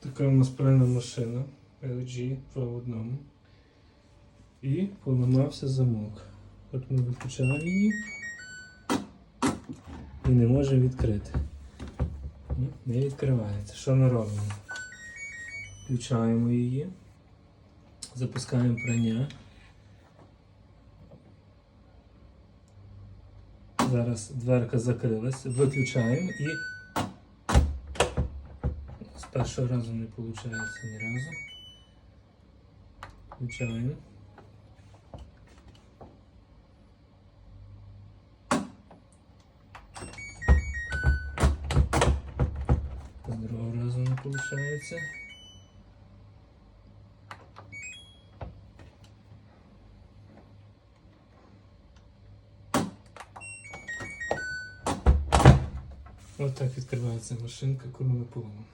Така у нас пральна машина LG в одному. І поламався замок. От ми виключаємо її і не можемо відкрити. Не відкривається. Що ми робимо? Включаємо її, запускаємо прання. Зараз дверка закрилась, виключаємо і першого разу не виходить ні разу. Включаємо. З другого разу не виходить. Ось так відкривається машинка, коли ми полимо.